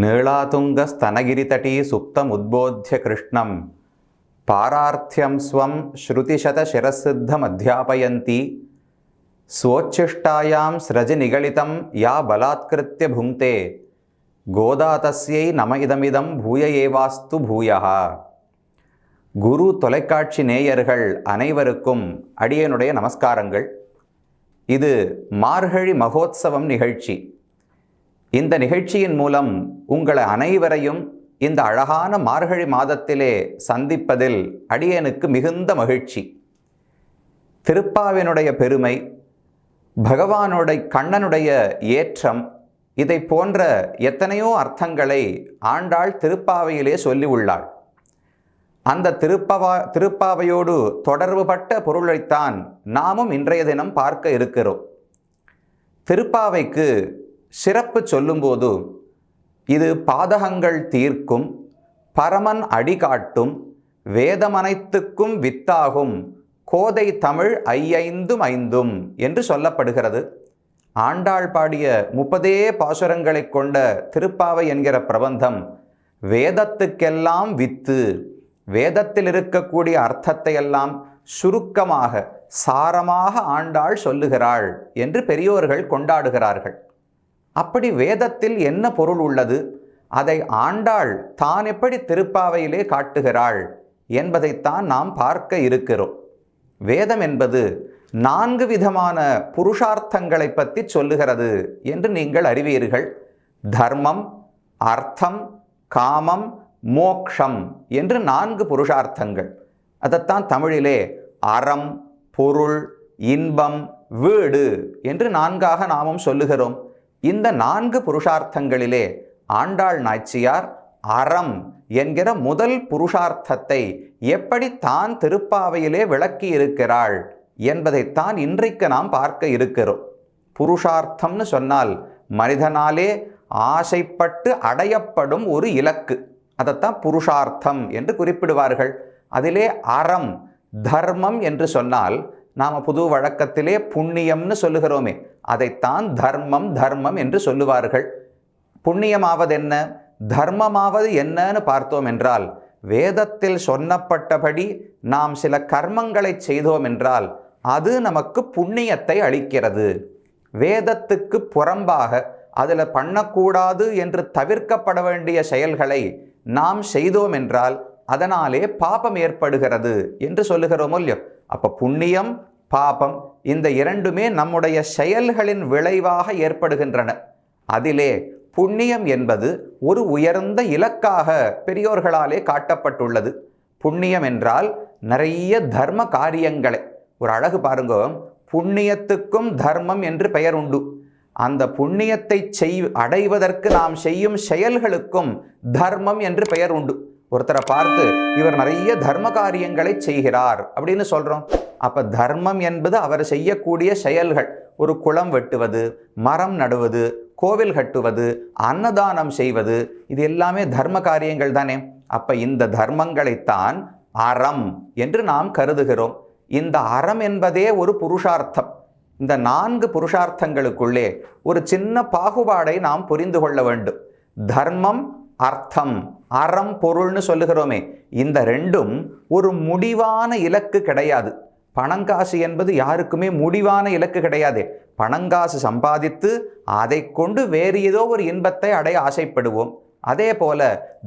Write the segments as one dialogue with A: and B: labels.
A: நீளாதுங்கஸ்தனகிரித்தटी சுப்தமுத்போத்திய கிருஷ்ணம் பாரார்த்தியம் ஸ்வம் ஸ்ருதிசதசிரசித்தம் அத்தியாபயந்தி ஸ்வோச்சிஷ்டாயாம் ஸ்ரஜி நிகழிதம் யா பலாத்கிருத்திய புங்கே கோதா தஸ்யை நம இதமிதம் பூய ஏவாஸ்து பூயா குரு தொலைக்காட்சி நேயர்கள் அனைவருக்கும் அடியனுடைய நமஸ்காரங்கள் இது மார்கழி மகோத்சவம் நிகழ்ச்சி இந்த நிகழ்ச்சியின் மூலம் உங்களை அனைவரையும் இந்த அழகான மார்கழி மாதத்திலே சந்திப்பதில் அடியனுக்கு மிகுந்த மகிழ்ச்சி. திருப்பாவினுடைய பெருமை பகவானுடைய கண்ணனுடைய ஏற்றம் இதை போன்ற எத்தனையோ அர்த்தங்களை ஆண்டாள் திருப்பாவையிலே சொல்லி உள்ளாள். அந்த திருப்பவா திருப்பாவையோடு தொடர்புபட்ட பொருளைத்தான் நாமும் இன்றைய தினம் பார்க்க இருக்கிறோம். திருப்பாவைக்கு சிறப்பு சொல்லும்போது இது பாதகங்கள் தீர்க்கும் பரமன் அடிகாட்டும் வேதமனைத்துக்கும் வித்தாகும் கோதை தமிழ் ஐயைந்தும் ஐந்தும் என்று சொல்லப்படுகிறது. ஆண்டாள் பாடிய முப்பதே பாசுரங்களைக் கொண்ட திருப்பாவை என்கிற பிரபந்தம் வேதத்துக்கெல்லாம் வித்து வேதத்தில் இருக்கக்கூடிய அர்த்தத்தை எல்லாம் சுருக்கமாக சாரமாக ஆண்டாள் சொல்லுகிறாள் என்று பெரியோர்கள் கொண்டாடுகிறார்கள். அப்படி வேதத்தில் என்ன பொருள் உள்ளது? அதை ஆண்டாள் தான் எப்படி திருப்பாவையிலே காட்டுகிறாள் என்பதைத்தான் நாம் பார்க்க இருக்கிறோம். வேதம் என்பது நான்கு விதமான புருஷார்த்தங்களை பற்றி சொல்லுகிறது என்று நீங்கள் அறிவீர்கள். தர்மம் அர்த்தம் காமம் மோக்ஷம் என்று நான்கு புருஷார்த்தங்கள். அதைத்தான் தமிழிலே அறம் பொருள் இன்பம் வீடு என்று நான்காக நாமும் சொல்லுகிறோம். இந்த நான்கு புருஷார்த்தங்களிலே ஆண்டாள் நாச்சியார் அறம் என்கிற முதல் புருஷார்த்தத்தை எப்படி தான் திருப்பாவையிலே விளக்கி இருக்கிறாள் என்பதைத்தான் இன்றைக்கு நாம் பார்க்க இருக்கிறோம். புருஷார்த்தம்னு சொன்னால் மனிதனாலே ஆசைப்பட்டு அடையப்படும் ஒரு இலக்கு. அதைத்தான் புருஷார்த்தம் என்று குறிப்பிடுவார்கள். அதிலே அறம் தர்மம் என்று சொன்னால் நாம் புது வழக்கத்திலே புண்ணியம்னு சொல்லுகிறோமே. அதைத்தான் தர்மம் தர்மம் என்று சொல்லுவார்கள். புண்ணியமாவது என்ன தர்மமாவது என்னன்னு பார்த்தோம் என்றால் வேதத்தில் சொன்னப்பட்டபடி நாம் சில கர்மங்களை செய்தோம் என்றால் அது நமக்கு புண்ணியத்தை அளிக்கிறது. வேதத்துக்கு புறம்பாக அதில் பண்ணக்கூடாது என்று தவிர்க்கப்பட வேண்டிய செயல்களை நாம் செய்தோம் என்றால் அதனாலே பாபம் ஏற்படுகிறது என்று சொல்லுகிறோம் இல்லையோ? அப்போ புண்ணியம் பாபம் இந்த இரண்டுமே நம்முடைய செயல்களின் விளைவாக ஏற்படுகின்றன. அதிலே புண்ணியம் என்பது ஒரு உயர்ந்த இலக்காக பெரியோர்களாலே காட்டப்பட்டுள்ளது. புண்ணியம் என்றால் நிறைய தர்ம காரியங்களை. ஒரு அழகு பாருங்க புண்ணியத்துக்கும் தர்மம் என்று பெயர் உண்டு. அந்த புண்ணியத்தை செய் அடைவதற்கு நாம் செய்யும் செயல்களுக்கும் தர்மம் என்று பெயர் உண்டு. ஒருத்தரை பார்த்து இவர் நிறைய தர்ம காரியங்களை செய்கிறார் அப்படின்னு சொல்கிறோம் அப்போ தர்மம் என்பது அவர் செய்யக்கூடிய செயல்கள். ஒரு குளம் வெட்டுவது மரம் நடுவது கோவில் கட்டுவது அன்னதானம் செய்வது இது எல்லாமே தர்ம காரியங்கள் தானே. அப்போ இந்த தர்மங்களைத்தான் அறம் என்று நாம் கருதுகிறோம். இந்த அறம் என்பதே ஒரு புருஷார்த்தம். இந்த நான்கு புருஷார்த்தங்களுக்குள்ளே ஒரு சின்ன பாகுபாடை நாம் புரிந்து கொள்ள வேண்டும். தர்மம் அர்த்தம் அறம் பொருள்னு சொல்லுகிறோமே. இந்த ரெண்டும் ஒரு முடிவான இலக்கு கிடையாது. பணங்காசு என்பது யாருக்குமே முடிவான இலக்கு கிடையாது. பணங்காசு சம்பாதித்து அதை கொண்டு வேறு ஏதோ ஒரு இன்பத்தை அடைய ஆசைப்படுவோம். அதே போல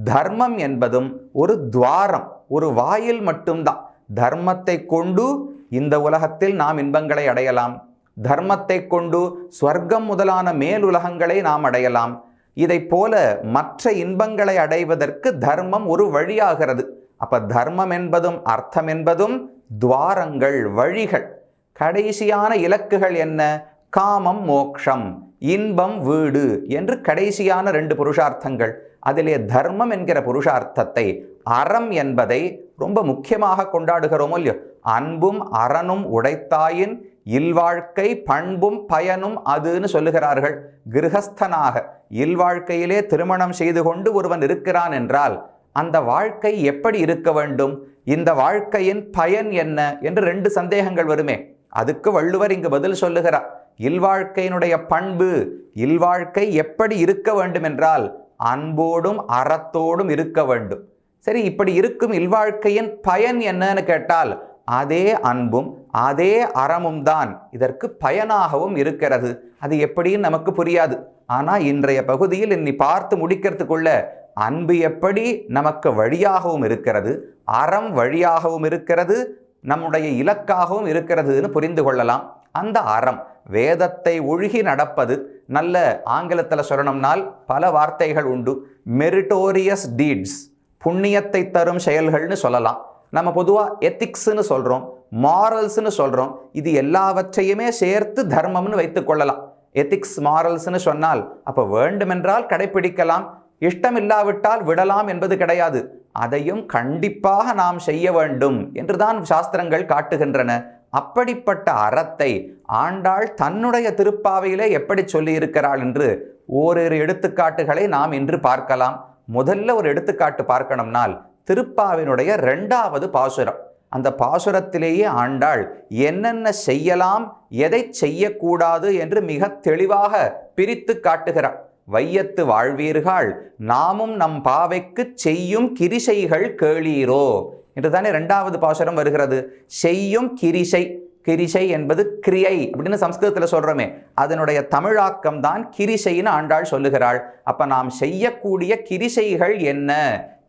A: தர்மம் என்பதும் ஒரு துவாரம் ஒரு வாயில் மட்டும்தான். தர்மத்தை கொண்டு இந்த உலகத்தில் நாம் இன்பங்களை அடையலாம். தர்மத்தை கொண்டு ஸ்வர்க்கம் முதலான மேலுலகங்களை நாம் அடையலாம். இதை போல மற்ற இன்பங்களை அடைவதற்கு தர்மம் ஒரு வழியாகிறது. அப்ப தர்மம் என்பதும் அர்த்தம் என்பதும் துவாரங்கள் வழிகள் கடைசியான இலக்குகள் என்ன? காமம் மோக்ஷம் இன்பம் வீடு என்று கடைசியான ரெண்டு புருஷார்த்தங்கள். அதிலே தர்மம் என்கிற புருஷார்த்தத்தை அறம் என்பதை ரொம்ப முக்கியமாக கொண்டாடுகிறோமோ இல்லையோ? அன்பும் அறனும் உடைத்தாயின் இல்வாழ்க்கை பண்பும் பயனும் அதுன்னு சொல்லுகிறார்கள். கிரகஸ்தனாக இல்வாழ்க்கையிலே திருமணம் செய்து கொண்டு ஒருவன் இருக்கிறான் என்றால் அந்த வாழ்க்கை எப்படி இருக்க வேண்டும்? இந்த வாழ்க்கையின் பயன் என்ன என்று ரெண்டு சந்தேகங்கள் வருமே. அதுக்கு வள்ளுவர் இங்கு பதில் சொல்லுகிறார். இல்வாழ்க்கையினுடைய பண்பு இல்வாழ்க்கை எப்படி இருக்க வேண்டும் என்றால் அன்போடும் அறத்தோடும் இருக்க வேண்டும். சரி இப்படி இருக்கும் இல்வாழ்க்கையின் பயன் என்னன்னு கேட்டால் அதே அன்பும் அதே அறமும் தான் இதற்கு பயனாகவும் இருக்கிறது. அது எப்படின்னு நமக்கு புரியாது. ஆனால் இன்றைய பகுதியில் இன்னி பார்த்து முடிக்கிறதுக்குள்ள அன்பு எப்படி நமக்கு வழியாகவும் இருக்கிறது அறம் வழியாகவும் இருக்கிறது நம்முடைய இலக்காகவும் இருக்கிறதுன்னு புரிந்து கொள்ளலாம். அந்த அறம் வேதத்தை ஒழுகி நடப்பது நல்ல ஆங்கிலத்தில் சொல்லணும்னால் பல வார்த்தைகள் உண்டு. மெரிட்டோரியஸ் டீட்ஸ் புண்ணியத்தை தரும் செயல்கள்னு சொல்லலாம். நம்ம பொதுவாக எத்திக்ஸ்னு சொல்கிறோம் மாரல்ஸ்னு சொல்கிறோம் இது எல்லாவற்றையுமே சேர்த்து தர்மம்னு வைத்துக்கொள்ளலாம் எத்திக்ஸ் மாரல்ஸ்னு சொன்னால் அப்போ வேண்டுமென்றால் கடைப்பிடிக்கலாம் இஷ்டமில்லாவிட்டால் விடலாம் என்பது கிடையாது. அதையும் கண்டிப்பாக நாம் செய்ய வேண்டும் என்றுதான் சாஸ்திரங்கள் காட்டுகின்றன. அப்படிப்பட்ட அறத்தை ஆண்டாள் தன்னுடைய திருப்பாவையிலே எப்படி சொல்லியிருக்கிறாள் என்று ஓரிரு எடுத்துக்காட்டுகளை நாம் இன்று பார்க்கலாம். முதல்ல ஒரு எடுத்துக்காட்டு பார்க்கணும்னால் திருப்பாவினுடைய ரெண்டாவது பாசுரம். அந்த பாசுரத்திலேயே ஆண்டாள் என்னென்ன செய்யலாம் எதை செய்யக்கூடாது என்று மிக தெளிவாக பிரித்து காட்டுகிறாள். வையத்து வாழ்வீர்கள் நாமும் நம் பாவைக்கு செய்யும் கிரிசைகள் கேளீரோ? என்று தானே ரெண்டாவது பாசுரம் வருகிறது. செய்யும் கிரிசை கிரிசை என்பது கிரியை அப்படின்னு சம்ஸ்கிருதத்தில் சொல்கிறோமே அதனுடைய தமிழாக்கம் தான் கிரிசைன்னு ஆண்டாள் சொல்லுகிறாள். அப்போ நாம் செய்யக்கூடிய கிரிசைகள் என்ன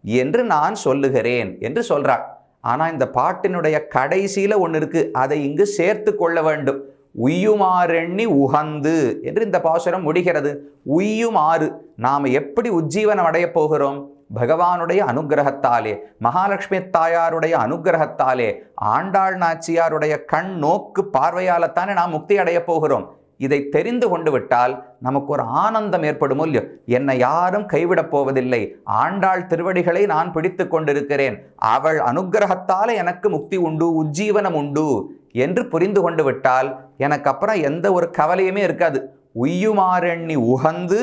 A: என்று நான் சொல்லுகிறேன் என்று சொல்கிறாள் ஆனால் இந்த பாட்டினுடைய கடைசியில் ஒன்று இருக்குது அதை இங்கு சேர்த்து கொள்ள வேண்டும். உய்யுமாறெண்ணி உகந்து என்று இந்த பாசுரம் முடிகிறது. உய்யுமாறு நாம் எப்படி உஜ்ஜீவனம் அடையப் போகிறோம்? பகவானுடைய அனுகிரகத்தாலே மகாலட்சுமி தாயாருடைய அனுகிரகத்தாலே ஆண்டாள் நாச்சியாருடைய கண் நோக்கு பார்வையாலத்தானே நாம் முக்தி அடையப் போகிறோம். இதை தெரிந்து கொண்டு விட்டால் நமக்கு ஒரு ஆனந்தம் ஏற்படும் இல்லையோ? என்னை யாரும் கைவிடப் போவதில்லை. ஆண்டாள் திருவடிகளை நான் பிடித்து கொண்டிருக்கிறேன். அவள் அனுகிரகத்தாலே எனக்கு முக்தி உண்டு உஜ்ஜீவனம் உண்டு. என்று புரிந்து கொண்டு விட்டால் எனக்கு அப்புறம் எந்த ஒரு கவலையுமே இருக்காது. உய்யுமாறெண்ணி உகந்து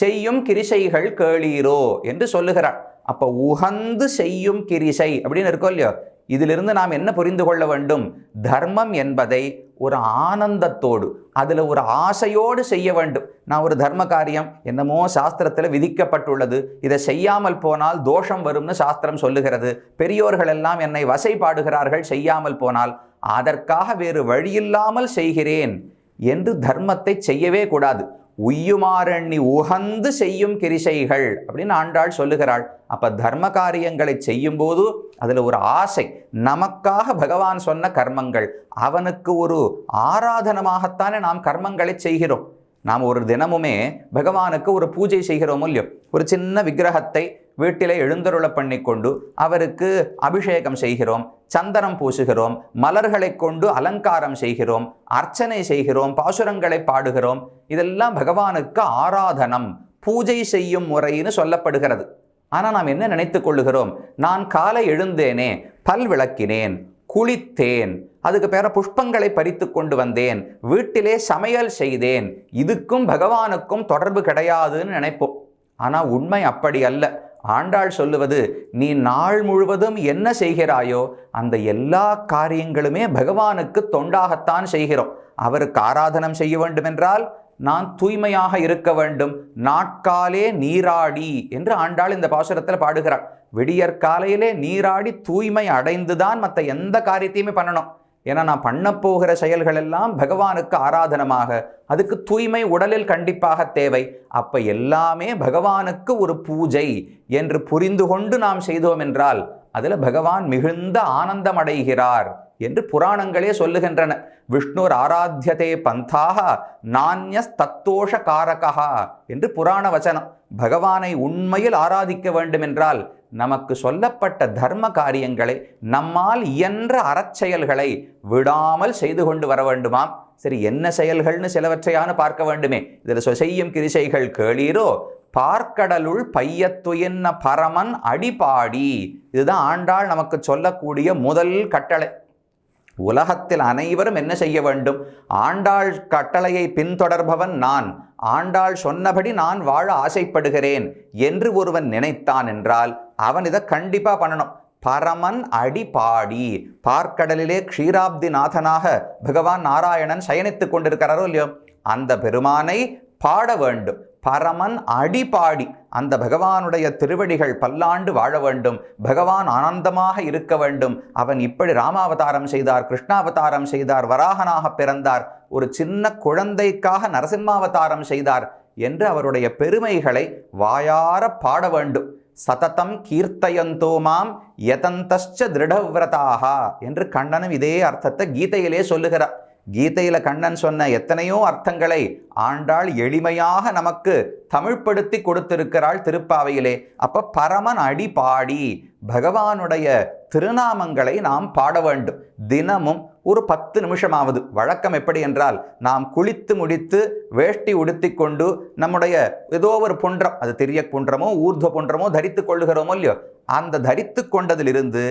A: செய்யும் கிரிசைகள் கேளீரோ என்று சொல்லுகிறாள் அப்போ உகந்து செய்யும் கிரிசை அப்படின்னு இருக்கோ இல்லையோ? இதிலிருந்து நாம் என்ன புரிந்து கொள்ள வேண்டும்? தர்மம் என்பதை ஒரு ஆனந்தத்தோடு அதில் ஒரு ஆசையோடு செய்ய வேண்டும். நான் ஒரு தர்ம காரியம் என்னமோ சாஸ்திரத்தில் விதிக்கப்பட்டுள்ளது. இதை செய்யாமல் போனால் தோஷம் வரும்னு சாஸ்திரம் சொல்லுகிறது. பெரியோர்கள் எல்லாம் என்னை வசைபாடுகிறார்கள் செய்யாமல் போனால் அதற்காக வேறு வழியில்லாமல் செய்கிறேன் என்று தர்மத்தை செய்யவே கூடாது. உய்யுமாறண்ணி உகந்து செய்யும் கிரிசைகள் அப்படின்னு ஆண்டாள் சொல்லுகிறாள். அப்போ தர்ம காரியங்களை செய்யும் போது ஒரு ஆசை. நமக்காக பகவான் சொன்ன கர்மங்கள். அவனுக்கு ஒரு ஆராதனமாகத்தானே நாம் கர்மங்களை செய்கிறோம். நாம் ஒரு தினமுமே பகவானுக்கு ஒரு பூஜை செய்கிறோம் இல்லையோ? ஒரு சின்ன விக்கிரகத்தை வீட்டிலே எழுந்தருள பண்ணி கொண்டு அவருக்கு அபிஷேகம் செய்கிறோம் சந்தனம் பூசுகிறோம் மலர்களை கொண்டு அலங்காரம் செய்கிறோம் அர்ச்சனை செய்கிறோம் பாசுரங்களை பாடுகிறோம். இதெல்லாம் பகவானுக்கு ஆராதனம் பூஜை செய்யும் முறைன்னு சொல்லப்படுகிறது. ஆனால் நாம் என்ன நினைத்து கொள்ளுகிறோம்? நான் காலை எழுந்தேனே பல் விளக்கினேன் குளித்தேன் அதுக்கு பேர புஷ்பங்களை பறித்து கொண்டு வந்தேன் வீட்டிலே சமையல் செய்தேன் இதுக்கும் பகவானுக்கும் தொடர்பு கிடையாதுன்னு நினைப்போம். ஆனால் உண்மை அப்படி அல்ல. ஆண்டாள் சொல்லுவது நீ நாள் முழுவதும் என்ன செய்கிறாயோ அந்த எல்லா காரியங்களுமே பகவானுக்கு தொண்டாகத்தான் செய்கிறோம். அவருக்கு ஆராதனம் செய்ய வேண்டுமென்றால் நான் தூய்மையாக இருக்க வேண்டும். நாட்காலே நீராடி என்று ஆண்டாள் இந்த பாசுரத்தில் பாடுகிறாள். விடியற் காலையிலே நீராடி தூய்மை அடைந்துதான் மற்ற எந்த காரியத்தையுமே பண்ணணும். ஏன்னா நான் பண்ண போகிற செயல்கள் எல்லாம் பகவானுக்கு ஆராதனமாக. அதுக்கு தூய்மை உடலில் கண்டிப்பாக தேவை. அப்போ எல்லாமே பகவானுக்கு ஒரு பூஜை என்று புரிந்து கொண்டு நாம் செய்தோம் என்றால் அதில் பகவான் மிகுந்த ஆனந்தம் அடைகிறார் என்று புராணங்களே சொல்லுகின்றன. விஷ்ணுர் ஆராத்தியதே பந்தாக நானியஸ் தத்தோஷ காரகா என்று புராண வச்சனம் பகவானை உண்மையில் ஆராதிக்க வேண்டுமென்றால் நமக்கு சொல்லப்பட்ட தர்ம காரியங்களை நம்மால் இயன்ற அறச்செயல்களை விடாமல் செய்து கொண்டு வர வேண்டுமாம். சரி என்ன செயல்கள்னு சிலவற்றையான பார்க்க வேண்டுமே. இதில் செய்யும் கிரிசைகள் கேளீரோ? பார்க்கடலுள் பையத்துயன்ன பரமன் அடிபாடி. இதுதான் ஆண்டாள் நமக்கு சொல்லக்கூடிய முதல் கட்டளை. உலகத்தில் அனைவரும் என்ன செய்ய வேண்டும்? ஆண்டாள் கட்டளையை பின்தொடர்பவன் நான். ஆண்டாள் சொன்னபடி நான் வாழ ஆசைப்படுகிறேன் என்று ஒருவன் நினைத்தான் என்றால் அவன் இதை கண்டிப்பாக பண்ணணும். பரமன் அடிபாடி பார்க்கடலிலே க்ஷீராப்தி நாதனாக பகவான் நாராயணன் சயனித்துக் கொண்டிருக்கிறாரோ இல்லையோ? அந்த பெருமானை பாட வேண்டும். பரமன் அடிபாடி. அந்த பகவானுடைய திருவடிகள் பல்லாண்டு வாழ வேண்டும். பகவான் ஆனந்தமாக இருக்க வேண்டும். அவன் இப்படி ராமாவதாரம் செய்தார் கிருஷ்ணாவதாரம் செய்தார் வராகனாக பிறந்தார். ஒரு சின்ன குழந்தைக்காக நரசிம்மாவதாரம் செய்தார் என்று அவருடைய பெருமைகளை வாயார பாட வேண்டும். சததம் கீர்த்தயந்தோ மாம் யதந்தಶ್ಚ திருடவிரதாக என்று கண்ணனும் இதே அர்த்தத்தை கீதையிலே சொல்லுகிறார். கீதையில் கண்ணன் சொன்ன எத்தனையோ அர்த்தங்களை ஆண்டாள் எளிமையாக நமக்கு தமிழ்ப்படுத்தி கொடுத்திருக்கிறாள் திருப்பாவையிலே. அப்ப பரமன் அடி பாடி பகவானுடைய திருநாமங்களை நாம் பாட வேண்டும். தினமும் ஒரு பத்து நிமிஷமாவது. வழக்கம் எப்படி என்றால் நாம் குளித்து முடித்து வேஷ்டி உடுத்தி கொண்டு நம்முடைய ஏதோ ஒரு புன்றம் அது தெரிய புன்றமோ ஊர்துவ புன்றமோ தரித்து கொள்ளுகிறோமோ இல்லையோ அந்த தரித்து கொண்டதிலிருந்து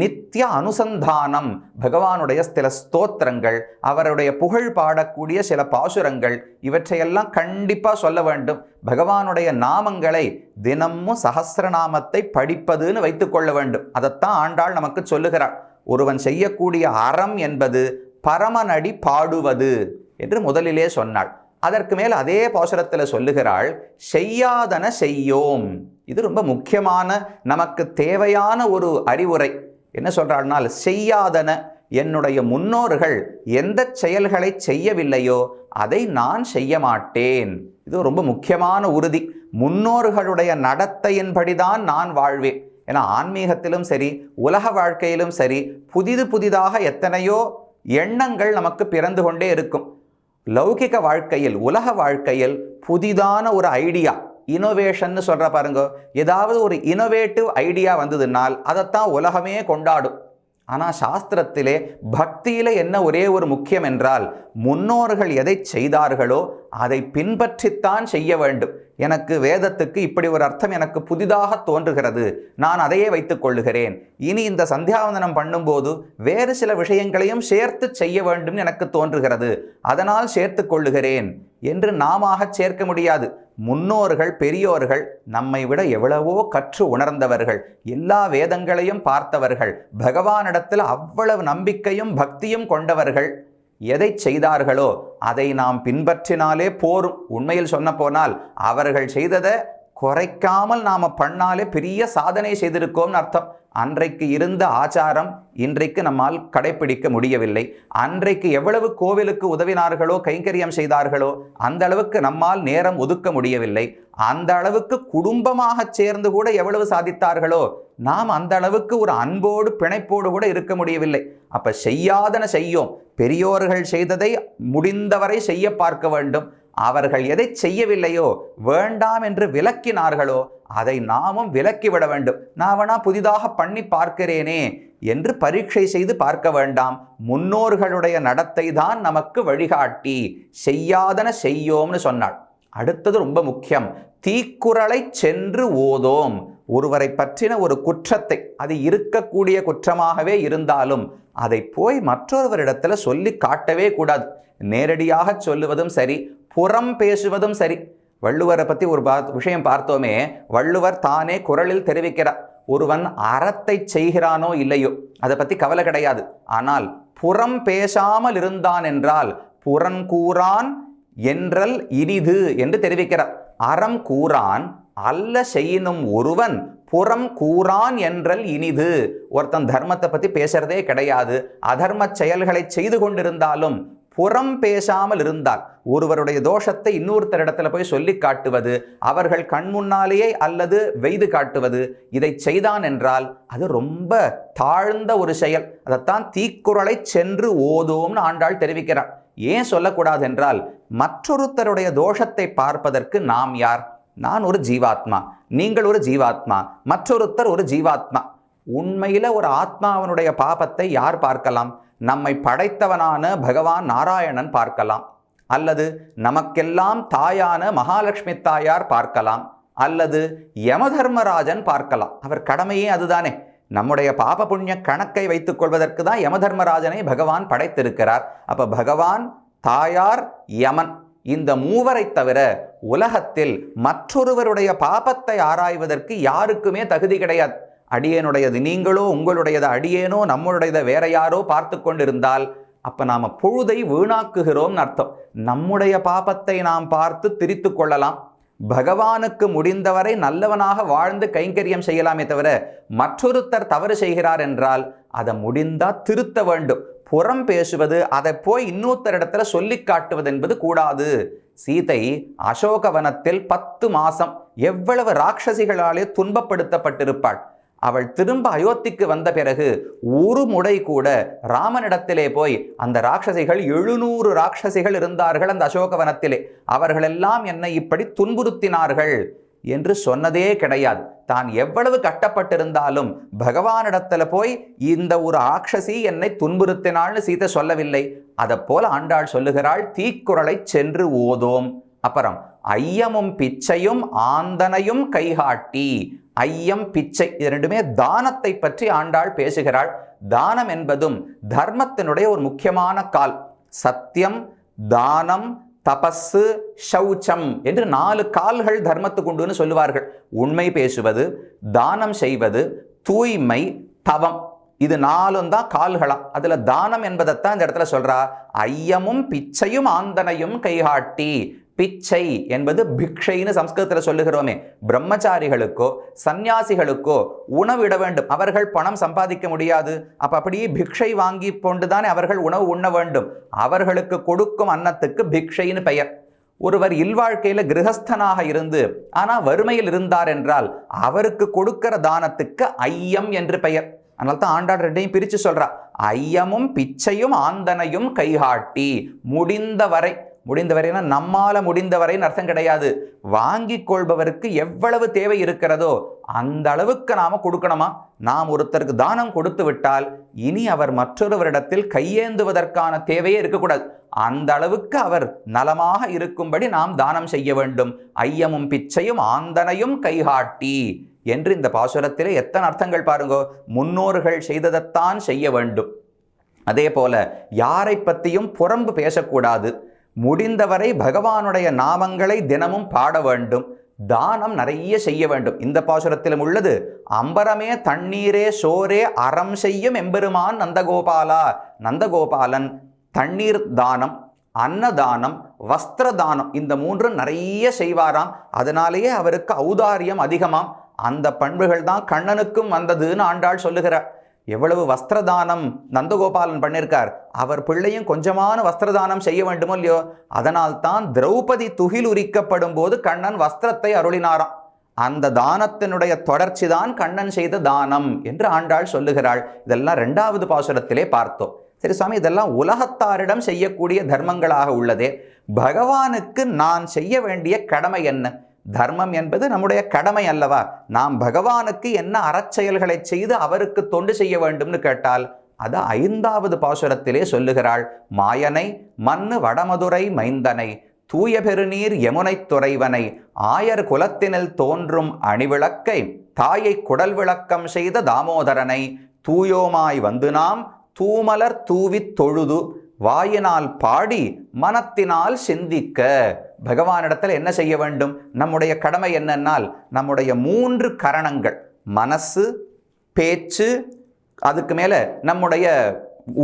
A: நித்திய அனுசந்தானம் பகவானுடைய சில ஸ்தோத்திரங்கள் அவருடைய புகழ் பாடக்கூடிய சில பாசுரங்கள் இவற்றையெல்லாம் கண்டிப்பாக சொல்ல வேண்டும். பகவானுடைய நாமங்களை தினமும் சகசிரநாமத்தை படிப்பதுன்னு வைத்துக்கொள்ள வேண்டும். அதைத்தான் ஆண்டாள் நமக்கு சொல்லுகிறாள். ஒருவன் செய்யக்கூடிய அறம் என்பது பரமநடி பாடுவது என்று முதலிலே சொன்னாள். அதற்கு மேல் அதே பாசுரத்தில் சொல்லுகிறாள் செய்யாதன செய்யோம். இது ரொம்ப முக்கியமான நமக்கு தேவையான ஒரு அறிவுரை. என்ன சொல்கிறாள்னால் செய்யாதன என்னுடைய முன்னோர்கள் எந்த செயல்களை செய்யவில்லையோ அதை நான் செய்ய மாட்டேன். இது ரொம்ப முக்கியமான உறுதி. முன்னோர்களுடைய நடத்தையின்படிதான் நான் வாழ்வேன். ஏன்னா ஆன்மீகத்திலும் சரி உலக வாழ்க்கையிலும் சரி புதிது புதிதாக எத்தனையோ எண்ணங்கள் நமக்கு பிறந்து கொண்டே இருக்கும். லௌகிக வாழ்க்கையில் உலக வாழ்க்கையில் புதிதான ஒரு ஐடியா இனோவேஷன்னு சொல்கிற பாருங்க. ஏதாவது ஒரு இனோவேட்டிவ் ஐடியா வந்ததுனால் அதைத்தான் உலகமே கொண்டாடும். ஆனால் சாஸ்திரத்திலே பக்தியில் என்ன ஒரே ஒரு முக்கியம் என்றால் முன்னோர்கள் எதை செய்தார்களோ அதை பின்பற்றித்தான் செய்ய வேண்டும். எனக்கு வேதத்துக்கு இப்படி ஒரு அர்த்தம் எனக்கு புதிதாக தோன்றுகிறது. நான் அதையே வைத்துக் கொள்ளுகிறேன். இனி இந்த சந்தியாவந்தனம் பண்ணும்போது வேறு சில விஷயங்களையும் சேர்த்து செய்ய வேண்டும் எனக்கு தோன்றுகிறது. அதனால் சேர்த்து கொள்ளுகிறேன். என்று நாம சேர்க்க முடியாது. முன்னோர்கள் பெரியோர்கள் நம்மை விட எவ்வளவோ கற்று உணர்ந்தவர்கள் எல்லா வேதங்களையும் பார்த்தவர்கள் பகவானிடத்தில் அவ்வளவு நம்பிக்கையும் பக்தியும் கொண்டவர்கள். எதை செய்தார்களோ அதை நாம் பின்பற்றினாலே போரும். உண்மையில் சொன்ன போனால் அவர்கள் செய்ததை குறைக்காமல் நாம் பண்ணாலே பெரிய சாதனை செய்திருக்கோம்னு அர்த்தம். அன்றைக்கு இருந்த ஆச்சாரம் இன்றைக்கு நம்மால் கடைபிடிக்க முடியவில்லை. அன்றைக்கு எவ்வளவு கோவிலுக்கு உதவினார்களோ கைங்கரியம் செய்தார்களோ அந்த அளவுக்கு நம்மால் நேரம் ஒதுக்க முடியவில்லை. அந்த அளவுக்கு குடும்பமாக சேர்ந்து கூட எவ்வளவு சாதித்தார்களோ நாம் அந்த அளவுக்கு ஒரு அன்போடு பிணைப்போடு கூட இருக்க முடியவில்லை. அப்ப செய்யாதன செய்யோம். பெரியோர்கள் செய்ததை முடிந்தவரை செய்ய பார்க்க வேண்டும். அவர்கள் எதை செய்யவில்லையோ வேண்டாம் என்று விலக்கினார்களோ அதை நாமும் விலக்கிவிட வேண்டும். நான் வேணா புதிதாக பண்ணி பார்க்கிறேனே என்று பரீட்சை செய்து பார்க்க வேண்டாம். முன்னோர்களுடைய நடத்தை தான் நமக்கு வழிகாட்டி. செய்யாதன செய்யோம்னு சொன்னாள். அடுத்தது ரொம்ப முக்கியம். தீக்குறளை சென்று ஓதோம். ஒருவரை பற்றின ஒரு குற்றத்தை அது இருக்கக்கூடிய குற்றமாகவே இருந்தாலும் அதை போய் மற்றொருவரிடத்துல சொல்லி காட்டவே கூடாது. நேரடியாக சொல்லுவதும் சரி புறம் பேசுவதும் சரி. வள்ளுவரை பற்றி ஒரு பா விஷயம் பார்த்தோமே வள்ளுவர் தானே குரலில் தெரிவிக்கிறார். ஒருவன் அறத்தை செய்கிறானோ இல்லையோ அதை பற்றி கவலை கிடையாது. ஆனால் புறம் பேசாமல் இருந்தான் என்றால் புறங்கூறான் என்றல் இனிது என்று தெரிவிக்கிறார். அறம் கூறான் அல்ல செய்யினும் ஒருவன் புறம் கூறான் என்றல் இனிது. ஒருத்தன் தர்மத்தை பற்றி பேசுறதே கிடையாது. அதர்ம செயல்களை செய்து கொண்டிருந்தாலும் புறம் பேசாமல் இருந்தால் ஒருவருடைய தோஷத்தை இன்னொருத்தரிடத்துல போய் சொல்லி காட்டுவது அவர்கள் கண் முன்னாலேயே அல்லது வெய்து காட்டுவது இதை செய்தான் என்றால் அது ரொம்ப தாழ்ந்த ஒரு செயல். அதைத்தான் தீக்குறளை சென்று ஓதோம்னு ஆண்டாள் தெரிவிக்கிறார். ஏன் சொல்லக்கூடாது என்றால் மற்றொருத்தருடைய தோஷத்தை பார்ப்பதற்கு நாம் யார்? நான் ஒரு ஜீவாத்மா நீங்கள் ஒரு ஜீவாத்மா மற்றொருத்தர் ஒரு ஜீவாத்மா. உண்மையில் ஒரு ஆத்மாவனுடைய பாபத்தை யார் பார்க்கலாம்? நம்மை படைத்தவனான பகவான் நாராயணன் பார்க்கலாம். அல்லது நமக்கெல்லாம் தாயான மகாலட்சுமி தாயார் பார்க்கலாம். அல்லது யமதர்மராஜன் பார்க்கலாம். அவர் கடமையே அதுதானே. நம்முடைய பாப புண்ணிய கணக்கை வைத்துக் கொள்வதற்கு தான் யமதர்மராஜனை பகவான் படைத்திருக்கிறார். அப்ப பகவான் தாயார் யமன் இந்த மூவரை தவிர உலகத்தில் மற்றொருவருடைய பாபத்தை ஆராய்வதற்கு யாருக்குமே தகுதி கிடையாது. அடியேனுடையது நீங்களோ உங்களுடையது அடியேனோ நம்மளுடையதை வேற யாரோ பார்த்து கொண்டிருந்தால் அப்போ நாம் பொழுதை வீணாக்குகிறோம்னு அர்த்தம். நம்முடைய பாபத்தை நாம் பார்த்து திரித்து கொள்ளலாம். பகவானுக்கு முடிந்தவரை நல்லவனாக வாழ்ந்து கைங்கரியம் செய்யலாமே தவிர மற்றொருத்தர் தவறு செய்கிறார் என்றால் அதை முடிந்தா திருத்த வேண்டும். புறம் பேசுவது அதை போய் இன்னொருத்தரிடத்துல சொல்லி காட்டுவது என்பது கூடாது. சீதை அசோகவனத்தில் பத்து மாசம் எவ்வளவு ராட்சசிகளாலே துன்பப்படுத்தப்பட்டிருப்பாள். அவள் திரும்ப அயோத்திக்கு வந்த பிறகு ஒரு முறை கூட ராமனிடத்திலே போய் அந்த ராட்சசிகள் எழுநூறு ராட்சசிகள் இருந்தார்கள் அந்த அசோகவனத்திலே. அவர்களெல்லாம் என்னை இப்படி துன்புறுத்தினார்கள் என்று சொன்னதே கிடையாது. தான் எவ்வளவு கட்டப்பட்டிருந்தாலும் பகவானிடத்துல போய் இந்த ஒரு ராட்சசி என்னை துன்புறுத்தினாள்னு சீதை சொல்லவில்லை. அதை போல ஆண்டாள் சொல்லுகிறாள் தீக்குறளை சென்று ஓதோம். அப்புறம் ஐயமும் பிச்சையும் ஆந்தனையும் கைகாட்டி ஐயம் பிச்சை இது ரெண்டுமே தானத்தை பற்றி ஆண்டாள் பேசுகிறாள். தானம் என்பதும் தர்மத்தினுடைய ஒரு முக்கியமான கால். சத்தியம் தானம் தபஸு ஷௌச்சம் என்று நாலு கால்கள் தர்மத்துக்கு உண்டுன்னு சொல்லுவார்கள். உண்மை பேசுவது தானம் செய்வது தூய்மை தவம். இது நாலும் தான் கால்களாம் அதில் தானம் என்பதைத்தான் இந்த இடத்துல சொல்கிறா ஐயமும் பிச்சையும் ஆந்தனையும் கைகாட்டி. பிச்சை என்பது பிக்ஷைன்னு சம்ஸ்கிருதத்தில் சொல்லுகிறோமே. பிரம்மச்சாரிகளுக்கோ சந்நியாசிகளுக்கோ உணவிட வேண்டும். அவர்கள் பணம் சம்பாதிக்க முடியாது. அப்போ அப்படியே பிக்ஷை வாங்கி கொண்டுதானே அவர்கள் உணவு உண்ண வேண்டும். அவர்களுக்கு கொடுக்கும் அன்னத்துக்கு பிக்ஷைன்னு பெயர். ஒருவர் இல்வாழ்க்கையில் கிரகஸ்தனாக இருந்து ஆனால் வறுமையில் இருந்தார் என்றால் அவருக்கு கொடுக்கிற தானத்துக்கு ஐயம் என்று பெயர். அதனால தான் ஆண்டாள் ரெண்டையும் பிரித்து சொல்கிறார் ஐயமும் பிச்சையும் ஆந்தனையும் கைகாட்டி முடிந்தவரை முடிந்தவரைனா நம்மால முடிந்தவரைன்னு அர்த்தம் கிடையாது. வாங்கி கொள்பவருக்கு எவ்வளவு தேவை இருக்கிறதோ அந்த அளவுக்கு நாம கொடுக்கணுமா? நாம் ஒருத்தருக்கு தானம் கொடுத்து விட்டால் இனி அவர் மற்றொருவரிடத்தில் கையேந்துவதற்கான தேவையே இருக்கக்கூடாது. அந்த அளவுக்கு அவர் நலமாக இருக்கும்படி நாம் தானம் செய்ய வேண்டும். ஐயமும் பிச்சையும் ஆந்தனையும் கைகாட்டி என்று இந்த பாசுரத்திலே எத்தனை அர்த்தங்கள் பாருங்கோ. முன்னோர்கள் செய்ததைத்தான் செய்ய வேண்டும். அதே போல யாரை பற்றியும் புறம்பு பேசக்கூடாது. முடிந்தவரை பகவானுடைய நாமங்களை தினமும் பாட வேண்டும். தானம் நிறைய செய்ய வேண்டும். இந்த பாசுரத்திலும் உள்ளது அம்பரமே தண்ணீரே சோரே அறம் செய்யும் எம்பெருமான் நந்தகோபாலா. நந்தகோபாலன் தண்ணீர் தானம் அன்னதானம் வஸ்திர தானம் இந்த மூன்றும் நிறைய செய்வாராம். அதனாலேயே அவருக்கு ஔதாரியம் அதிகமாம். அந்த பண்புகள் தான் கண்ணனுக்கும் வந்ததுன்னு ஆண்டாள் சொல்லுகிறார். எவ்வளவு வஸ்திரதானம் நந்தகோபாலன் பண்ணியிருக்கார் அவர் பிள்ளையும் கொஞ்சமான வஸ்திரதானம் செய்ய வேண்டுமோ இல்லையோ? அதனால் தான் திரௌபதி துகில் உரிக்கப்படும் போது கண்ணன் வஸ்திரத்தை அருளினாராம். அந்த தானத்தினுடைய தொடர்ச்சி தான் கண்ணன் செய்த தானம் என்று ஆண்டாள் சொல்லுகிறாள். இதெல்லாம் ரெண்டாவது பாசுரத்திலே பார்த்தோம். சரி சுவாமி இதெல்லாம் உலகத்தாரிடம் செய்யக்கூடிய தர்மங்களாக உள்ளதே. பகவானுக்கு நான் செய்ய வேண்டிய கடமை என்ன? தர்மம் என்பது நம்முடைய கடமை அல்லவா? நாம் பகவானுக்கு என்ன அறச்செயல்களை செய்து அவருக்கு தொண்டு செய்ய வேண்டும்னு கேட்டால் அது ஐந்தாவது பாசுரத்திலே சொல்லுகிறாள் மாயனை மண்ணு வடமதுரை மைந்தனை தூய பெருநீர் யமுனைத் துறைவனை ஆயர் குலத்தினில் தோன்றும் அணிவிளக்கை தாயை குடல் விளக்கம் செய்த தாமோதரனை தூயோமாய் வந்து நாம் தூமலர் தூவித் தொழுது வாயினால் பாடி மனத்தினால் சிந்திக்க. பகவானிடத்தில் என்ன செய்ய வேண்டும்? நம்முடைய கடமை என்னன்னால் நம்முடைய மூன்று கரணங்கள் மனசு பேச்சு அதுக்கு மேலே நம்முடைய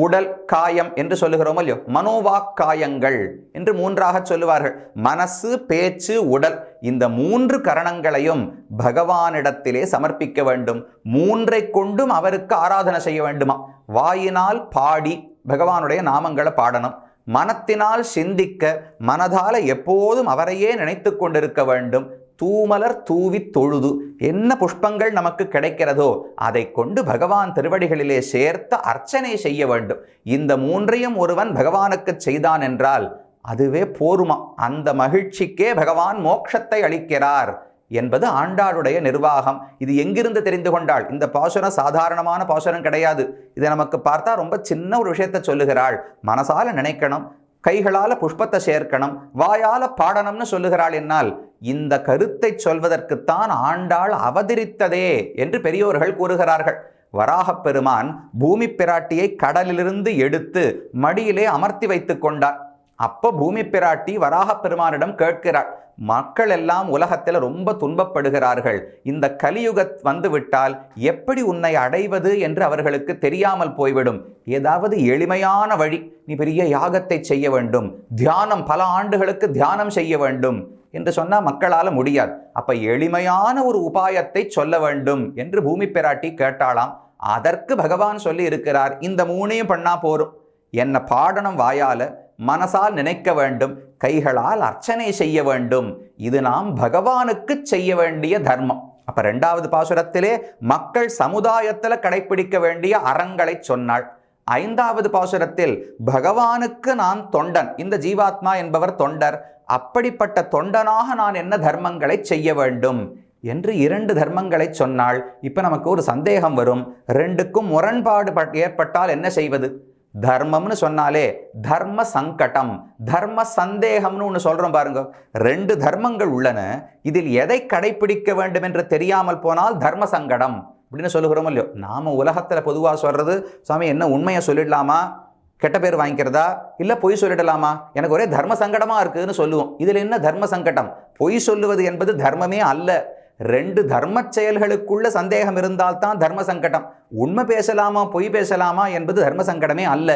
A: உடல் காயம் என்று சொல்லுகிறோமோ இல்லையோ மனோவாக்காயங்கள் என்று மூன்றாக சொல்லுவார்கள். மனசு பேச்சு உடல் இந்த மூன்று கரணங்களையும் பகவானிடத்திலே சமர்ப்பிக்க வேண்டும். மூன்றை கொண்டும் அவருக்கு ஆராதனை செய்ய வேண்டுமா? வாயினால் பாடி பகவானுடைய நாமங்களை பாடணும். மனத்தினால் சிந்திக்க மனதால எப்போதும் அவரையே நினைத்து கொண்டிருக்க வேண்டும். தூமலர் தூவி தொழுது என்ன புஷ்பங்கள் நமக்கு கிடைக்கிறதோ அதை கொண்டு பகவான் திருவடிகளிலே சேர்த்து அர்ச்சனை செய்ய வேண்டும். இந்த மூன்றையும் ஒருவன் பகவானுக்கு செய்தான் என்றால் அதுவே போருமா? அந்த மகிழ்ச்சிக்கே பகவான் மோட்சத்தை அளிக்கிறார். என்பது ஆண்டாளுடைய நிர்வாகம். இது எங்கிருந்து தெரிந்து கொண்டாள்? இந்த பாசுரம் சாதாரணமான பாசுரம் கிடையாது. இதை நமக்கு பார்த்தா ரொம்ப சின்ன ஒரு விஷயத்தை சொல்லுகிறாள். மனசால நினைக்கணும் கைகளால புஷ்பத்தை சேர்க்கணும் வாயால பாடணும்னு சொல்லுகிறாள் என்னால். இந்த கருத்தை சொல்வதற்குத்தான் ஆண்டாள் அவதரித்ததே என்று பெரியோர்கள் கூறுகிறார்கள். வராகப் பெருமான் பூமி பிராட்டியை கடலிலிருந்து எடுத்து மடியிலே அமர்த்தி வைத்துக் கொண்டார். அப்போ பூமி பிராட்டி வராகப் பெருமானிடம் கேட்கிறாள் மக்கள் எல்லாம் உலகத்தில் ரொம்ப துன்பப்படுகிறார்கள். இந்த கலியுக வந்துவிட்டால் எப்படி உன்னை அடைவது? என்று அவர்களுக்கு தெரியாமல் போய்விடும். ஏதாவது எளிமையான வழி நீ பெரிய யாகத்தை செய்ய வேண்டும். தியானம் பல ஆண்டுகளுக்கு தியானம் செய்ய வேண்டும் என்று சொன்னால் மக்களால் முடியாது. அப்ப எளிமையான ஒரு உபாயத்தை சொல்ல வேண்டும் என்று பூமி பிராட்டி கேட்டாளாம். அதற்கு பகவான் சொல்லி இருக்கிறார் இந்த மூணையும் பண்ணா போரும் என்ன பாடணும் வாயால மனசால் நினைக்க வேண்டும் கைகளால் அர்ச்சனை செய்ய வேண்டும். இது நாம் பகவானுக்கு செய்ய வேண்டிய தர்மம். அப்ப ரெண்டாவது பாசுரத்திலே மக்கள் சமுதாயத்துல கடைபிடிக்க வேண்டிய அறங்களை சொன்னாள். ஐந்தாவது பாசுரத்தில் பகவானுக்கு நான் தொண்டன். இந்த ஜீவாத்மா என்பவர் தொண்டர். அப்படிப்பட்ட தொண்டனாக நான் என்ன தர்மங்களை செய்ய வேண்டும்? என்று இரண்டு தர்மங்களை சொன்னாள். இப்ப நமக்கு ஒரு சந்தேகம் வரும். ரெண்டுக்கும் முரண்பாடு பட்- ஏற்பட்டால் என்ன செய்வது? தர்மம்னு சொன்னாலே தர்ம சங்கடம் தர்ம சந்தேகம்னு ஒன்று சொல்கிறோம் பாருங்க. ரெண்டு தர்மங்கள் உள்ளன. இதில் எதை கடைபிடிக்க வேண்டும் என்று தெரியாமல் போனால் தர்ம சங்கடம் அப்படின்னு சொல்லுகிறோம் இல்லையோ? நாம உலகத்தில் பொதுவாக சொல்கிறது சுவாமி என்ன உண்மையை சொல்லிடலாமா? கெட்ட பேர் வாங்கிக்கிறதா? இல்லை பொய் சொல்லிடலாமா? எனக்கு ஒரே தர்ம சங்கடமாக இருக்குதுன்னு சொல்லுவோம். இதில் என்ன தர்ம சங்கடம்? பொய் சொல்லுவது என்பது தர்மமே அல்ல. ரெண்டு தர்ம செயல்களுக்குள்ள சந்தேகம் இருந்தால்தான் தர்ம சங்கடம். உண்மை பேசலாமா பொய் பேசலாமா என்பது தர்ம சங்கடமே அல்ல.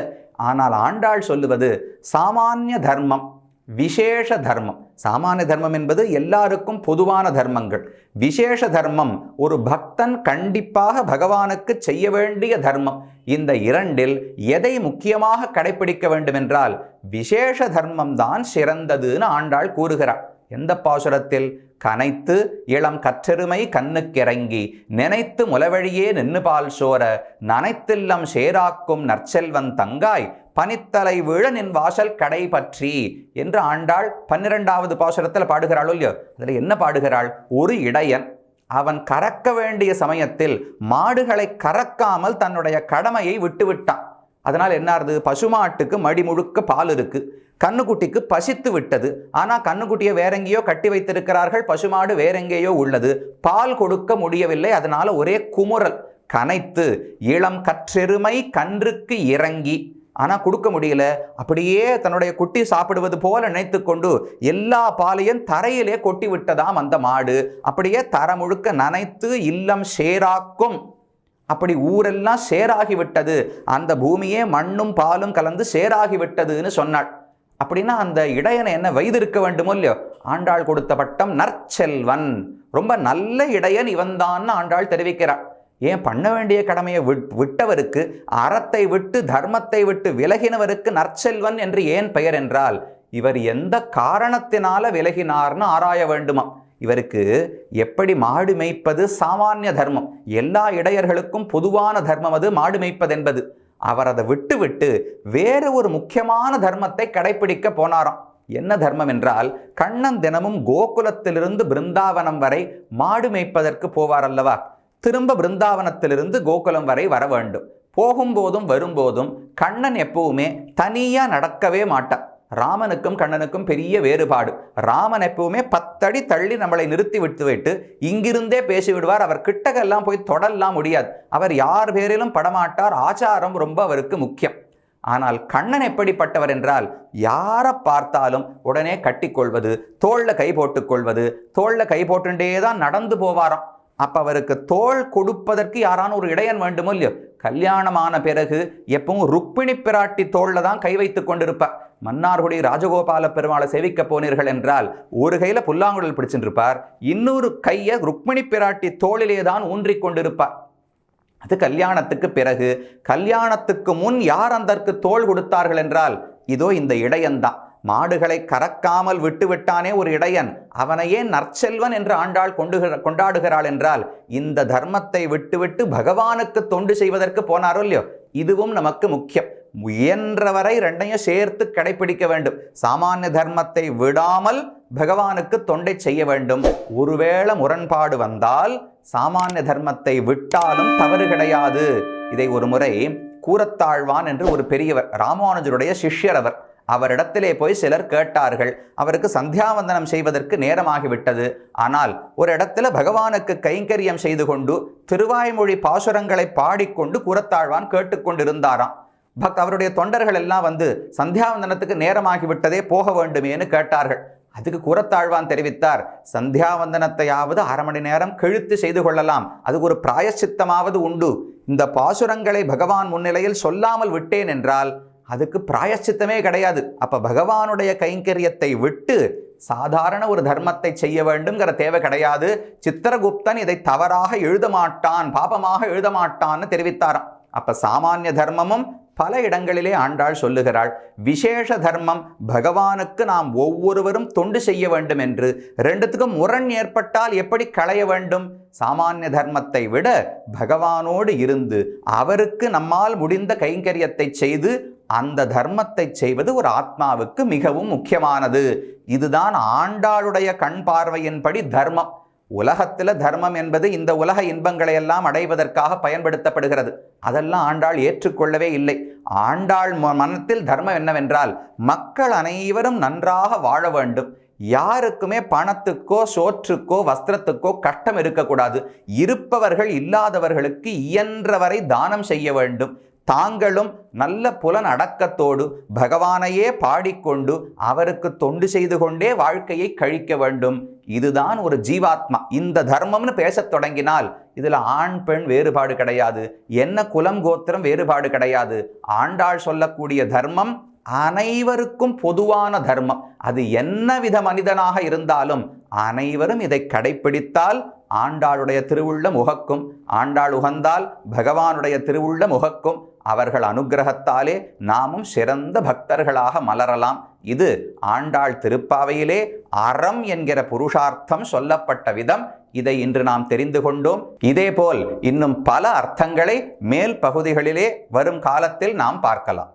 A: ஆனால் ஆண்டாள் சொல்லுவது சாமானிய தர்மம் விசேஷ தர்மம். சாமானிய தர்மம் என்பது எல்லாருக்கும் பொதுவான தர்மங்கள். விசேஷ தர்மம் ஒரு பக்தன் கண்டிப்பாக பகவானுக்கு செய்ய வேண்டிய தர்மம். இந்த இரண்டில் எதை முக்கியமாக கடைபிடிக்க வேண்டுமென்றால் விசேஷ தர்மம் தான் சிறந்ததுன்னு ஆண்டாள் கூறுகிறார். எந்த பாசுரத்தில்? கனைத்து இளம் கற்றெருமை கண்ணுக்கிறங்கி நினைத்து முலவழியே நின்னுபால் சோர நனைத்தில்லம் சேராக்கும் நற்செல்வன் தங்காய் பனித்தலை விழ நின் வாசல் கடை பற்றி என்று ஆண்டாள் பன்னிரெண்டாவது பாசுரத்தில் பாடுகிறாளோ இல்லையோ? அதில் என்ன பாடுகிறாள்? ஒரு இடையன். அவன் கறக்க வேண்டிய சமயத்தில் மாடுகளை கறக்காமல் தன்னுடைய கடமையை விட்டுவிட்டான். அதனால் என்ன ஆறுது பசுமாட்டுக்கு மடி முழுக்க பால் இருக்குது கண்ணுக்குட்டிக்கு பசித்து விட்டது. ஆனால் கண்ணுக்குட்டியை வேற எங்கேயோ கட்டி வைத்திருக்கிறார்கள். பசுமாடு வேற எங்கேயோ உள்ளது. பால் கொடுக்க முடியவில்லை. அதனால ஒரே குமுறல். கனைத்து இளம் கற்றெருமை கன்றுக்கு இறங்கி. ஆனால் கொடுக்க முடியல. அப்படியே தன்னுடைய குட்டி சாப்பிடுவது போல நினைத்து கொண்டு எல்லா பாலையும் தரையிலே கொட்டி விட்டதாம் அந்த மாடு. அப்படியே தர முழுக்க நனைத்து இல்லம் சேராக்கும். அப்படி ஊரெல்லாம் சேராகிவிட்டது அந்த பூமியே மண்ணும் பாலும் கலந்து சேராகிவிட்டதுன்னு சொன்னாள். அப்படின்னா அந்த இடையனை என்ன வைத்திருக்க வேண்டுமோ இல்லையோ? ஆண்டாள் கொடுத்த பட்டம் நற்செல்வன். ரொம்ப நல்ல இடையன் இவன்தான்னு ஆண்டாள் தெரிவிக்கிறார். ஏன் பண்ண வேண்டிய கடமையை விட்- விட்டவருக்கு அறத்தை விட்டு தர்மத்தை விட்டு விலகினவருக்கு நற்செல்வன் என்று ஏன் பெயர் என்றால் இவர் எந்த காரணத்தினால விலகினார்னு ஆராய வேண்டுமா? இவருக்கு எப்படி மாடு மேய்ப்பது சாமானிய தர்மம்? எல்லா இடையர்களுக்கும் பொதுவான தர்மம் அது மாடு மேய்ப்பது என்பது அவர் அதை விட்டு விட்டு வேறு ஒரு முக்கியமான தர்மத்தை கடைபிடிக்க போனாராம். என்ன தர்மம் என்றால் கண்ணன் தினமும் கோகுலத்திலிருந்து பிருந்தாவனம் வரை மாடு மேய்ப்பதற்கு போவார் அல்லவா திரும்ப பிருந்தாவனத்திலிருந்து கோகுலம் வரை வர வேண்டும் போகும்போதும் வரும்போதும் கண்ணன் எப்பவுமே தனியாக நடக்கவே மாட்டான். ராமனுக்கும் கண்ணனுக்கும் பெரிய வேறுபாடு. ராமன் எப்பவுமே பத்தடி தள்ளி நம்மளை நிறுத்தி விட்டு விட்டு இங்கிருந்தே பேசிவிடுவார். அவர் கிட்டக்கெல்லாம் போய் தொடலாம் முடியாது. அவர் யார் பேரிலும் படமாட்டார். ஆச்சாரம் ரொம்ப அவருக்கு முக்கியம். ஆனால் கண்ணன் எப்படிப்பட்டவர் என்றால் யாரை பார்த்தாலும் உடனே கட்டிக்கொள்வது தோளில் கை போட்டுக்கொள்வது தோளில் கை போட்டுட்டே தான் நடந்து போவாராம். அப்போ அவருக்கு தோள் கொடுப்பதற்கு யாரான ஒரு இடையன் வேண்டுமோ இல்லையோ? கல்யாணமான பிறகு எப்பவும் ருக்மிணி பிராட்டி தோளில் தான் கை வைத்துக் கொண்டிருப்பார். மன்னார்குடி ராஜகோபால பெருமாளை சேவிக்க போனீர்கள் என்றால் ஒரு கையில புல்லாங்குழல் பிடிச்சிருப்பார் இருப்பார் இன்னொரு கையை ருக்மிணி பிராட்டி தோளிலே தான் ஊன்றிக் கொண்டிருப்பார். அது கல்யாணத்துக்கு பிறகு கல்யாணத்துக்கு முன் யார் அந்தற்கு தோள் கொடுத்தார்கள் என்றால் இதோ இந்த இடையன்தான் மாடுகளை கறக்காமல் விட்டு விட்டானே ஒரு இடையன் அவனையே நற்செல்வன் என்று ஆண்டாள் கொண்டு கொண்டாடுகிறாள் என்றால் இந்த தர்மத்தை விட்டுவிட்டு பகவானுக்கு தொண்டு செய்வதற்கு போனாரோ இல்லையோ? இதுவும் நமக்கு முக்கியம். முயன்றவரை ரெண்டையும் சேர்த்து கடைபிடிக்க வேண்டும். சாமானிய தர்மத்தை விடாமல் பகவானுக்கு தொண்டை செய்ய வேண்டும். ஒருவேளை முரண்பாடு வந்தால் சாமானிய தர்மத்தை விட்டாலும் தவறு கிடையாது. இதை ஒரு முறை கூரத்தாழ்வான் என்று ஒரு பெரியவர் ராமானுஜருடைய சிஷ்யர் அவர் அவரிடத்திலே போய் சிலர் கேட்டார்கள். அவருக்கு சந்தியாவந்தனம் செய்வதற்கு நேரமாகிவிட்டது. ஆனால் ஒரு இடத்துல பகவானுக்கு கைங்கரியம் செய்து கொண்டு திருவாய்மொழி பாசுரங்களை பாடிக்கொண்டு கூரத்தாழ்வான் கேட்டுக்கொண்டிருந்தாராம். பக்த் அவருடைய தொண்டர்கள் எல்லாம் வந்து சந்தியாவந்தனத்துக்கு நேரமாகிவிட்டதே போக வேண்டுமேனு கேட்டார்கள். அதுக்கு கூரத்தாழ்வான் தெரிவித்தார். சந்தியாவந்தனத்தையாவது அரை மணி நேரம் கழுத்து செய்து கொள்ளலாம். அதுக்கு ஒரு பிராயச்சித்தமாவது உண்டு. இந்த பாசுரங்களை பகவான் முன்னிலையில் சொல்லாமல் விட்டேன் என்றால் அதுக்கு பிராயச்சித்தமே கிடையாது. அப்ப பகவானுடைய கைங்கரியத்தை விட்டு சாதாரண ஒரு தர்மத்தை செய்ய வேண்டும்ங்கிற தேவை கிடையாது. சித்திரகுப்தன் இதை தவறாக எழுத மாட்டான் பாபமாக எழுத மாட்டான்னு தெரிவித்தாராம். அப்ப சாமானிய தர்மமும் பல இடங்களிலே ஆண்டாள் சொல்லுகிறாள் விசேஷ தர்மம் பகவானுக்கு நாம் ஒவ்வொருவரும் தொண்டு செய்ய வேண்டும் என்று. ரெண்டுத்துக்கும் முரண் ஏற்பட்டால் எப்படி களைய வேண்டும்? சாமானிய தர்மத்தை விட பகவானோடு இருந்து அவருக்கு நம்மால் முடிந்த கைங்கரியத்தை செய்து அந்த தர்மத்தை செய்வது ஒரு ஆத்மாவுக்கு மிகவும் முக்கியமானது. இதுதான் ஆண்டாளுடைய கண் பார்வையின்படி தர்மம். உலகத்தில் தர்மம் என்பது இந்த உலக இன்பங்களை எல்லாம் அடைவதற்காக பயன்படுத்தப்படுகிறது. அதெல்லாம் ஆண்டாள் ஏற்றுக்கொள்ளவே இல்லை. ஆண்டாள் ம- மனத்தில் தர்மம் என்னவென்றால் மக்கள் அனைவரும் நன்றாக வாழ வேண்டும். யாருக்குமே பணத்துக்கோ சோற்றுக்கோ வஸ்திரத்துக்கோ கஷ்டம் இருக்கக்கூடாது. இருப்பவர்கள் இல்லாதவர்களுக்கு இயன்றவரை தானம் செய்ய வேண்டும். தாங்களும் நல்ல புலன் அடக்கத்தோடு பகவானையே பாடிக்கொண்டு அவருக்கு தொண்டு செய்து கொண்டே வாழ்க்கையை கழிக்க வேண்டும். இதுதான் ஒரு ஜீவாத்மா. இந்த தர்மம்னு பேசத் தொடங்கினால் இதில் ஆண் பெண் வேறுபாடு கிடையாது. என்ன குலம் கோத்திரம் வேறுபாடு கிடையாது. ஆண்டாள் சொல்லக்கூடிய தர்மம் அனைவருக்கும் பொதுவான தர்மம். அது என்ன வித மனிதனாக இருந்தாலும் அனைவரும் இதை கடைப்பிடித்தால் ஆண்டாளுடைய திருவுள்ள முகக்கும் ஆண்டாள் உகந்தால் பகவானுடைய திருவுள்ள முகக்கும் அவர்கள் அனுக்கிரகத்தாலே நாமும் சிறந்த பக்தர்களாக மலரலாம். இது ஆண்டாள் திருப்பாவையிலே அறம் என்கிற புருஷார்த்தம் சொல்லப்பட்ட விதம். இதை இன்று நாம் தெரிந்து கொண்டோம். இதேபோல் இன்னும் பல அர்த்தங்களை மேல் பகுதிகளிலே வரும் காலத்தில் நாம் பார்க்கலாம்.